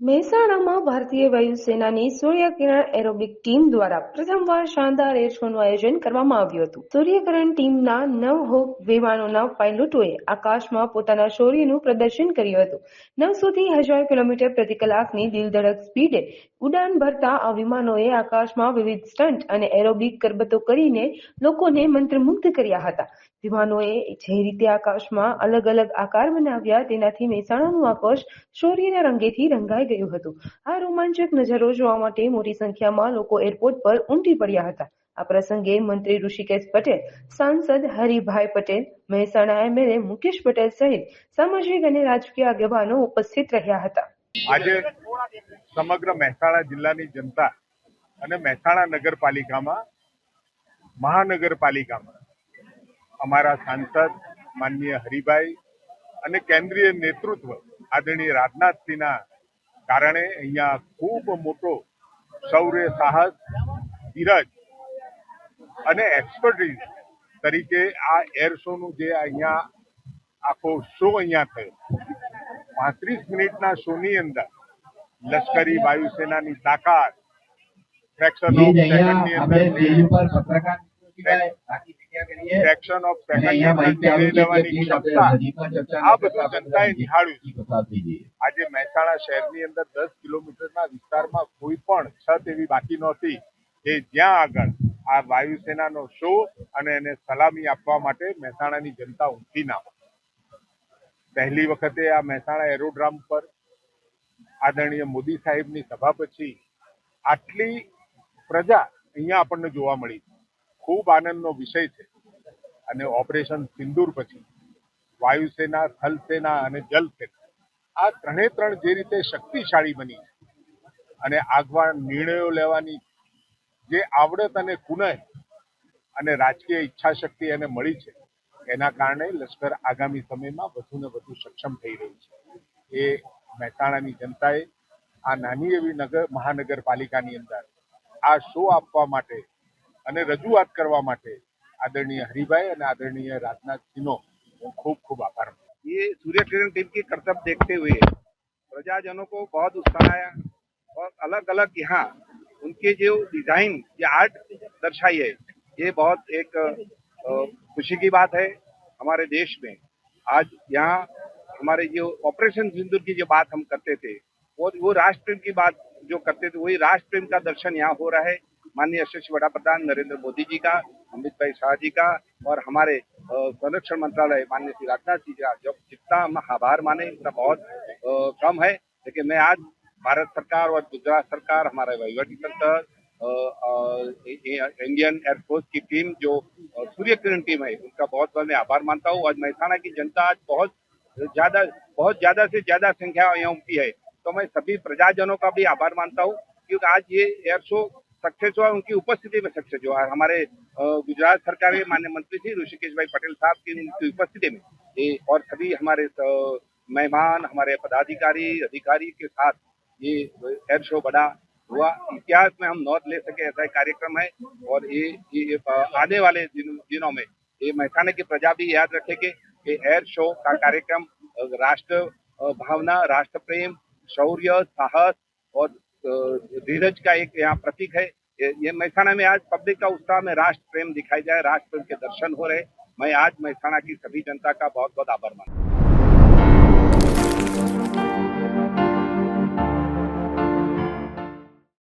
મહેસાણામાં ભારતીય વાયુસેનાની સૂર્યકિરણ aerobic team દ્વારા પ્રથમવાર શાનદાર એર શોનું આયોજન કરવામાં આવ્યું હતું. સૂર્યકિરણ ટીમના નવ હોપ વિમાનોના પાયલોટોએ આકાશમાં પોતાના શૌર્યનું પ્રદર્શન કર્યું હતું. નવસોથી હજાર કિલોમીટર પ્રતિ કલાકની દિલધડક સ્પીડે ઉડાન ભરતા આ વિમાનોએ આકાશમાં વિવિધ સ્ટન્ટ અને એરોબિક કરબતો કરીને લોકોને મંત્રમુગ્ધ કર્યા હતા. વિમાનોએ જે રીતે આકાશમાં અલગ અલગ આકાર બનાવ્યા, તેનાથી મહેસાણાનું આકાશ શૌર્યના રંગેથી રંગાઈ ગયું હતું. આ રોમાંચક નજારો જોવા માટે મોટી સંખ્યામાં લોકો એરપોર્ટ પર ઉમટી પડ્યા હતા. આ પ્રસંગે મંત્રી ઋષિકેશ પટેલ, સાંસદ હરિભાઈ પટેલ, મહેસાણા એમએલએ મુકેશ પટેલ સહિત સામાજિક અને રાજકીય આગેવાનો ઉપસ્થિત રહ્યા હતા. આજે સમગ્ર મહેસાણા જિલ્લાની જનતા અને મહેસાણા નગરપાલિકામાં, મહાનગરપાલિકામાં અમારા સાંસદ માનનીય હરિભાઈ અને કેન્દ્રીય નેતૃત્વ આદરણીય રાજનાથસિંહના કારણે અહીંયા ખૂબ મોટો શૌર્ય સાહસ ધીરજ અને એક્સપર્ટીઝ તરીકે આ એર શોનું જે અહીંયા આખો શો અહીંયા થયો. પાંત્રીસ મિનિટના શોની અંદર લશ્કરી વાયુસેનાની તાકાત ફ્રેક્શન ઓફ સેકન્ડની અંદર ફ્રેક્શન ઓફ આ બધું જનતાએ નિહાળ્યું આજે મહેસાણા શહેરની અંદર દસ કિલોમીટરના વિસ્તારમાં કોઈ પણ છત એવી બાકી નહોતી કે જ્યાં આગળ આ વાયુસેનાનો શો અને એને સલામી આપવા માટે મહેસાણાની જનતા ઉમટી ના હોય. પહેલી વખતે આ મહેસાણા એરોડ્રામ પર આદરણીય મોદી સાહેબની સભા પછી આટલી પ્રજા અહીંયા આપણને જોવા મળી. ખૂબ આનંદનો વિષય છે. અને ઓપરેશન સિંદૂર પછી વાયુસેના, થલસેના અને જલસેના, આ ત્રણે ત્રણ જે રીતે શક્તિશાળી બની અને આગવા નિર્ણયો લેવાની જે આવડત અને કુનય અને રાજકીય ઈચ્છા શક્તિ એને મળી છે, એના કારણે લશ્કર આગામી સમયમાં વધુ ને વધુ સક્ષમ થઈ રહ્યું છે. એ મહેસાણાની જનતાએ આ નાની એવી નગર, મહાનગરપાલિકાની અંદર આ શો આપવા માટે અને રજૂઆત કરવા માટે આદરણીય હરિભાઈ અને આદરણીય રાજનાથસિંહનો હું ખૂબ ખૂબ આભાર માનું છું. ये सूर्य किरण टीम की करतब देखते हुए प्रजाजनों को बहुत उत्साह आया और अलग अलग यहाँ उनके जो डिजाइन या आर्ट दर्शाई है ये बहुत एक अ, खुशी की बात है हमारे देश में आज यहाँ हमारे जो ऑपरेशन सिंदूर की जो बात हम करते थे वो वो राष्ट्र प्रेम की बात जो करते थे वही राष्ट्र प्रेम का दर्शन यहाँ हो रहा है माननीय यशस्वी बड़ा प्रधान नरेंद्र मोदी जी का, अमित भाई शाह जी का और हमारे संरक्षण मंत्रालय माननीय श्री राजनाथ जी का जो जितना हम आभार माने, उतना बहुत कम है। लेकिन मैं आज भारत सरकार और गुजरात सरकार, हमारे वहीवटी तंत्र इंडियन एयरफोर्स की टीम जो सूर्य किरण टीम है, उनका बहुत बहुत मैं आभार मानता हूँ। आज महेसाणा की जनता आज बहुत, ज़्यादा बहुत ज़्यादा से ज़्यादा संख्या यहाँ उमटी है। तो मैं सभी प्रजाजनों का भी आभार मानता हूँ, क्योंकि आज ये एयर शो सक्सेस हुआ, उनकी उपस्थिति में सक्सेस हुआ। हमारे गुजरात सरकार के मान्य मंत्री श्री ऋषिकेश भाई पटेल साहब की उनकी उपस्थिति में। और सभी हमारे मेहमान, हमारे पदाधिकारी, अधिकारी के साथ ये एयर शो बड़ा हुआ। इतिहास में हम नोट ले सके ऐसा कार्यक्रम है। और ये ये आने वाले दिनों दिनों में ये महेसाना की प्रजा भी याद रखेगी कि एयर शो का कार्यक्रम राष्ट्र भावना राष्ट्र प्रेम शौर्य, साहस और धीरज का एक यहाँ प्रतीक है। ये ये महेसाणा में आज पब्लिक का उत्साह में राष्ट्र प्रेम दिखाई जाए राष्ट्र प्रेम के दर्शन हो रहे मैं आज महेसाणा की सभी जनता का बहुत बहुत आभार मानता हूं